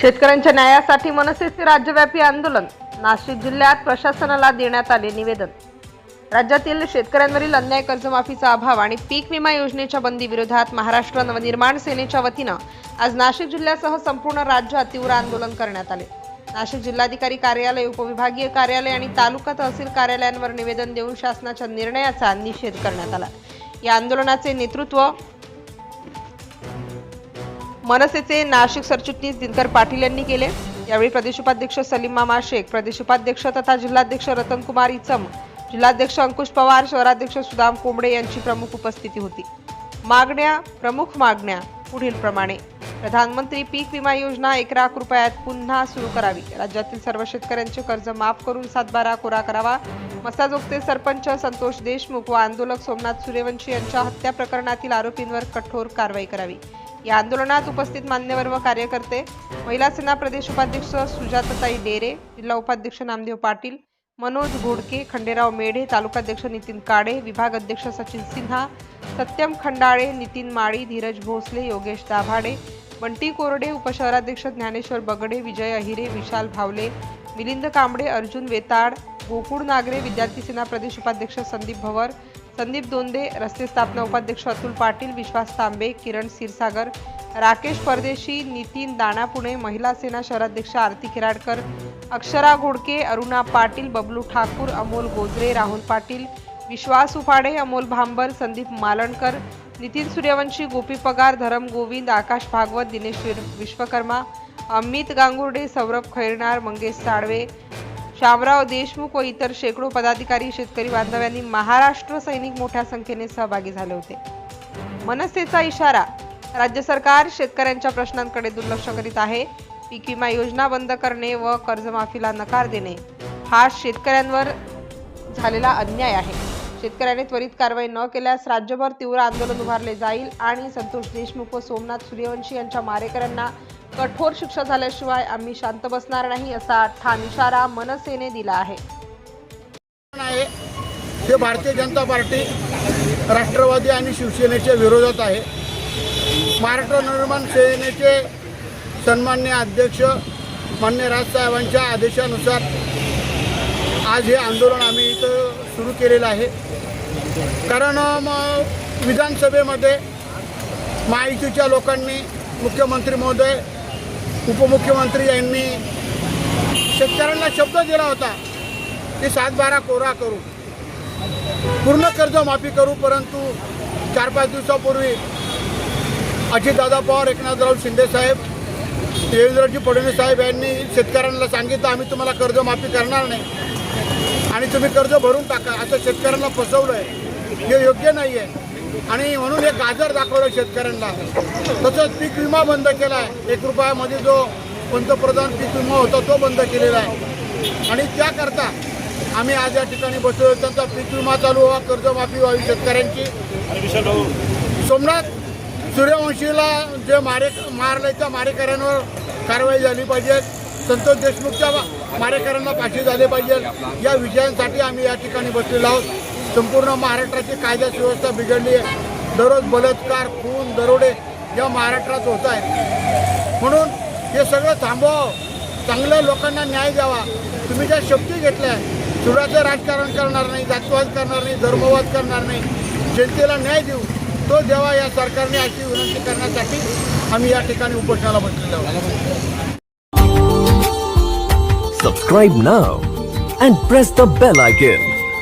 शेतकऱ्यांच्या न्यायासाठी मनसेचे राज्यव्यापी आंदोलन. नाशिक जिल्ह्यात प्रशासनाला देण्यात आले निवेदन. राज्यातील शेतकऱ्यांवरील अन्याय कर्जमाफीचा अभाव आणि पीक विमा योजनेच्या बंदी विरोधात महाराष्ट्र नवनिर्माण सेनेच्या वतीनं आज नाशिक जिल्ह्यासह संपूर्ण राज्यात तीव्र आंदोलन करण्यात आले. नाशिक जिल्हाधिकारी कार्यालय उपविभागीय कार्यालय आणि तालुका तहसील कार्यालयांवर निवेदन देऊन शासनाच्या निर्णयाचा निषेध करण्यात आला. या आंदोलनाचे नेतृत्व मनसेचे नाशिक सरचिटणीस दिनकर पाटील यांनी केले. यावेळी प्रदेश उपाध्यक्ष सलीम मामा शेख प्रदेश उपाध्यक्ष तथा जिल्हाध्यक्ष रतनकुमार इचम जिल्हाध्यक्ष अंकुश पवार शहराध्यक्ष सुदाम कोंबडे यांची प्रमुख उपस्थिती होती. मागण्या प्रमुख मागण्या पुढील प्रमाणे. प्रधानमंत्री पीक विमा योजना एक लाख रुपयात पुन्हा सुरू करावी. राज्यातील सर्व शेतकऱ्यांचे कर्ज माफ करून सातबारा कोरा करावा. मसाजोगचे सरपंच संतोष देशमुख व आंदोलक सोमनाथ सूर्यवंशी यांच्या हत्या प्रकरणातील आरोपींवर कठोर कारवाई करावी. या आंदोलनात उपस्थित मान्यवर व कार्यकर्ते महिला सेना प्रदेश उपाध्यक्ष सुजाताताई डेरे जिल्हा उपाध्यक्ष नामदेव पाटील मनोज घोडके खंडेराव मेढे तालुकाध्यक्ष नितीन काडे विभाग अध्यक्ष सचिन सिन्हा सत्यम खंडाळे नितीन माळी धीरज भोसले योगेश दाभाडे बंटी कोरडे उपशहराध्यक्ष ज्ञानेश्वर बगडे विजय अहिरे विशाल भावले मिलिंद कांबडे अर्जुन वेताड गोकुळ नागरे विद्यार्थी सेना प्रदेश उपाध्यक्ष संदीप भवर संदीप दोंदे रस्ते स्थापना उपाध्यक्ष अतुल पाटील विश्वास तांबे किरण क्षीरसागर राकेश परदेशी नितीन दाणापुणे महिला सेना शहराध्यक्ष आरती खिराडकर अक्षरा घोडके अरुणा पाटील बबलू ठाकूर अमोल गोजरे राहुल पाटील विश्वास उफाडे अमोल भांबर संदीप मालणकर नितीन सूर्यवंशी गोपी पगार धरम गोविंद आकाश भागवत दिनेश विर- विश्वकर्मा अमित गांगुर्डे सौरभ खैरनार मंगेश साळवे शामराव देशमुख व इतर शेकडो पदाधिकारी शेतकरी बांधवांनी महाराष्ट्र सैनिक मोठ्या संख्येने सहभागी झाले होते. मनसेचा इशारा राज्य सरकार शेतकऱ्यांच्या प्रश्नांकडे दुर्लक्ष करीत आहे. पीक विमा योजना बंद करणे व कर्जमाफीला नकार देणे हा शेतकऱ्यांवर झालेला अन्याय आहे. शेतकऱ्याने त्वरित कारवाई न केल्यास राज्यभर तीव्र आंदोलन उभारले जाईल आणि संतोष देशमुख व सोमनाथ सूर्यवंशी यांच्या मारेकऱ्यांना कठोर शिक्षा झाल्याशिवाय आम्ही शांत बसणार नाही असा ठाम इशारा मनसेने दिला आहे. आहे. ते भारतीय जनता पार्टी राष्ट्रवादी आणि शिवसेनेच्या विरोधात आहे. महाराष्ट्र निर्माण सेनेचे सन्मान्य अध्यक्ष मान्य राजसाहेबांच्या आदेशानुसार आज हे आंदोलन आम्ही इथं सुरू केलेलं आहे. कारण मग विधानसभेमध्ये महायुतीच्या लोकांनी मुख्यमंत्री महोदय उपमुख्यमंत्री यांनी शेतकऱ्यांना शब्द दिला होता की सातबारा कोरा करू. पूर्ण कर्जमाफी करू परंतु चार पाच दिवसापूर्वी अजितदादा पवार एकनाथराव शिंदेसाहेब देवेंद्रजी फडणवीस साहेब यांनी शेतकऱ्यांना सांगितलं आम्ही तुम्हाला कर्जमाफी करणार नाही आणि तुम्ही कर्ज भरून टाका. असं शेतकऱ्यांना फसवलं आहे हे योग्य नाही आहे आणि म्हणून हे गाजर दाखवलं शेतकऱ्यांना. तसंच पीक विमा बंद केला. आहे एक रुपयामध्ये जो पंतप्रधान पीक विमा होता तो बंद केलेला आहे. आणि त्याकरता आम्ही आज या ठिकाणी बसलो त्यांचा पीक विमा चालू व्हावा कर्जमाफी व्हावी शेतकऱ्यांची. सोमनाथ सूर्यवंशीला जे मारे मारले त्या मारेकऱ्यांवर कारवाई झाली पाहिजे. संतोष देशमुखच्या मारेकऱ्यांना फाशी झाली पाहिजे. या विजयांसाठी आम्ही या ठिकाणी बसलेलो आहोत. संपूर्ण महाराष्ट्राची कायदा सुव्यवस्था बिघडली आहे. दररोज बलात्कार खून दरोडे या महाराष्ट्रात होत आहेत. म्हणून हे सगळं थांबवावं. चांगल्या लोकांना न्याय द्यावा. तुम्ही ज्या शब्दी घेतल्या सुराचं राजकारण करणार नाही जातवाद करणार नाही धर्मवाद करणार नाही जनतेला न्याय देऊ तो द्यावा या सरकारने अशी विनंती करण्यासाठी आम्ही या ठिकाणी उपोषणाला बसलेलो आहोत. ना now and press the bell icon.